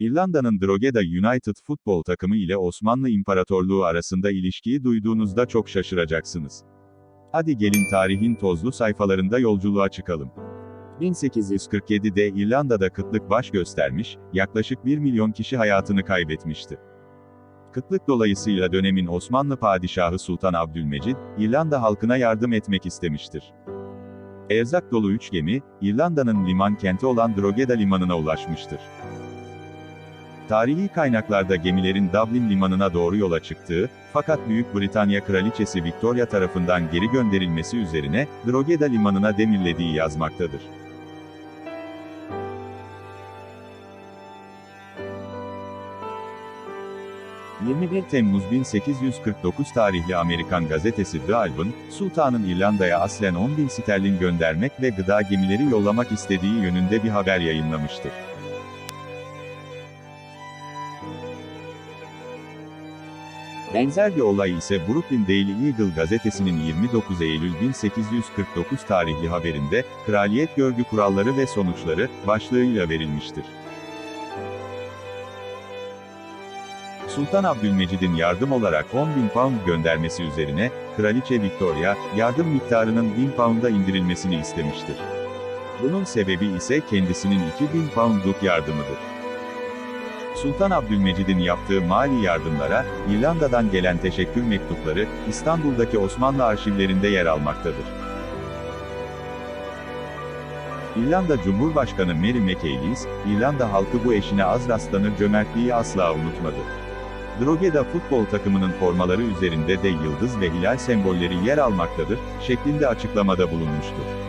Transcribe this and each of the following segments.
İrlanda'nın Drogheda United futbol takımı ile Osmanlı İmparatorluğu arasında ilişkiyi duyduğunuzda çok şaşıracaksınız. Hadi gelin tarihin tozlu sayfalarında yolculuğa çıkalım. 1847'de İrlanda'da kıtlık baş göstermiş, yaklaşık 1 milyon kişi hayatını kaybetmişti. Kıtlık dolayısıyla dönemin Osmanlı padişahı Sultan Abdülmecid, İrlanda halkına yardım etmek istemiştir. Erzak dolu üç gemi, İrlanda'nın liman kenti olan Drogheda limanına ulaşmıştır. Tarihi kaynaklarda gemilerin Dublin limanına doğru yola çıktığı, fakat Büyük Britanya Kraliçesi Victoria tarafından geri gönderilmesi üzerine, Drogheda limanına demirlediği yazmaktadır. ...21 Temmuz 1849 tarihli Amerikan gazetesi The Alban, Sultan'ın İrlanda'ya aslen 10 bin sterlin göndermek ve gıda gemileri yollamak istediği yönünde bir haber yayınlamıştır. Benzer bir olay ise Brooklyn Daily Eagle gazetesinin 29 Eylül 1849 tarihli haberinde, Kraliyet Görgü Kuralları ve Sonuçları, başlığıyla verilmiştir. Sultan Abdülmecid'in yardım olarak 10 bin pound göndermesi üzerine, Kraliçe Victoria, yardım miktarının 1000 pound'a indirilmesini istemiştir. Bunun sebebi ise kendisinin 2000 poundluk yardımıdır. Sultan Abdülmecid'in yaptığı mali yardımlara, İrlanda'dan gelen teşekkür mektupları, İstanbul'daki Osmanlı arşivlerinde yer almaktadır. İrlanda Cumhurbaşkanı Mary McAleese, İrlanda halkı bu eşine az rastlanır cömertliği asla unutmadı. Drogheda futbol takımının formaları üzerinde de yıldız ve hilal sembolleri yer almaktadır, şeklinde açıklamada bulunmuştur.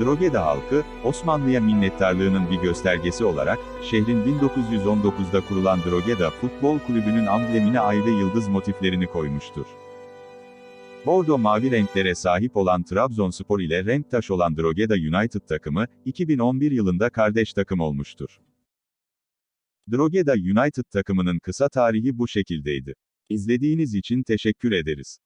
Drogheda halkı, Osmanlı'ya minnettarlığının bir göstergesi olarak, şehrin 1919'da kurulan Drogheda Futbol Kulübü'nün amblemine ayrı yıldız motiflerini koymuştur. Bordo mavi renklere sahip olan Trabzonspor ile renktaş olan Drogheda United takımı, 2011 yılında kardeş takım olmuştur. Drogheda United takımının kısa tarihi bu şekildeydi. İzlediğiniz için teşekkür ederiz.